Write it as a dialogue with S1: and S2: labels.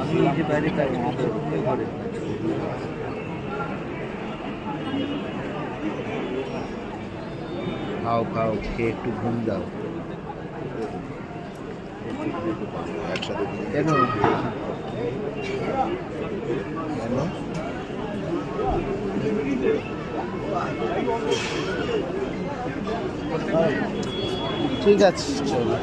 S1: আমি যে বাইরে কাজ ঘরে খাও খাও খেয়ে একটু ঘুম দাও
S2: একসাথে
S1: কেন?
S2: কেন?
S1: ঠিক আছে চলো।